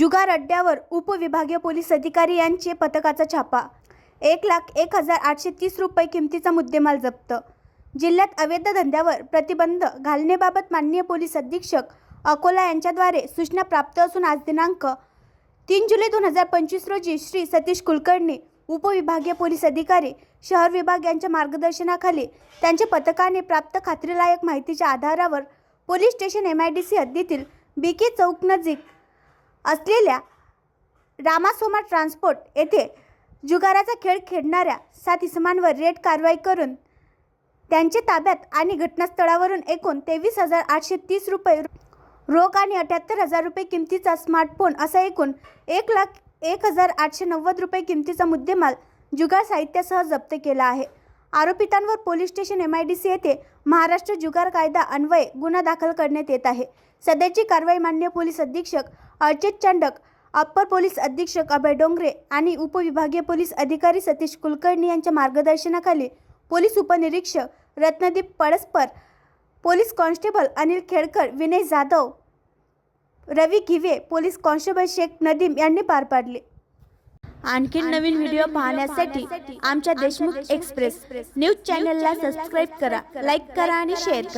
जुगार अड्ड्यावर उपविभागीय पोलीस अधिकारी यांचे पथकाचा छापा. एक लाख एक हजार आठशे तीस रुपये किमतीचा मुद्देमाल जप्त. जिल्ह्यात अवैध धंद्यावर प्रतिबंध घालण्याबाबत माननीय पोलीस अधीक्षक अकोला यांच्याद्वारे सूचना प्राप्त असून आज दिनांक तीन जुलै दोन हजार पंचवीस रोजी श्री सतीश कुलकर्णी उपविभागीय पोलीस अधिकारी शहर विभाग यांच्या मार्गदर्शनाखाली त्यांच्या पथकाने प्राप्त खात्रीलायक माहितीच्या आधारावर police station M I D C हद्दीतील बी के चौक नजीक असलेल्या रामासोमा ट्रान्सपोर्ट येथे जुगाराचा खेळ खेळणाऱ्या सात इसमांवर रेड कारवाई करून त्यांच्या ताब्यात आणि घटनास्थळावरून एकूण तेवीस हजार आठशे तीस रुपये रोख आणि अठ्याहत्तर हजार रुपये किमतीचा स्मार्टफोन असा एकूण एक लाख एक हजार आठशे नव्वद रुपये किमतीचा मुद्देमाल जुगार साहित्यासह जप्त केला आहे. आरोपितांवर police station M I D C येथे महाराष्ट्र जुगार कायदा अन्वये गुन्हा दाखल करण्यात येत आहे. सध्याची कारवाई मान्य पोलीस अधीक्षक अर्चित चंडक अप्पर पोलीस अधीक्षक अभय डोंगरे आणि उपविभागीय पोलीस अधिकारी सतीश कुलकर्णी यांच्या मार्गदर्शनाखाली पोलीस उपनिरीक्षक Ratnadeep Palaspar police constable Anil Khedkar Vinay Jadhav Ravi Ghive police constable Shaikh Nadeem यांनी पार पाडले. आणखी नवीन व्हिडिओ पाहण्यासाठी आमच्या देशमुख एक्सप्रेस न्यूज चॅनलला सबस्क्राईब करा लाईक करा आणि शेअर करा.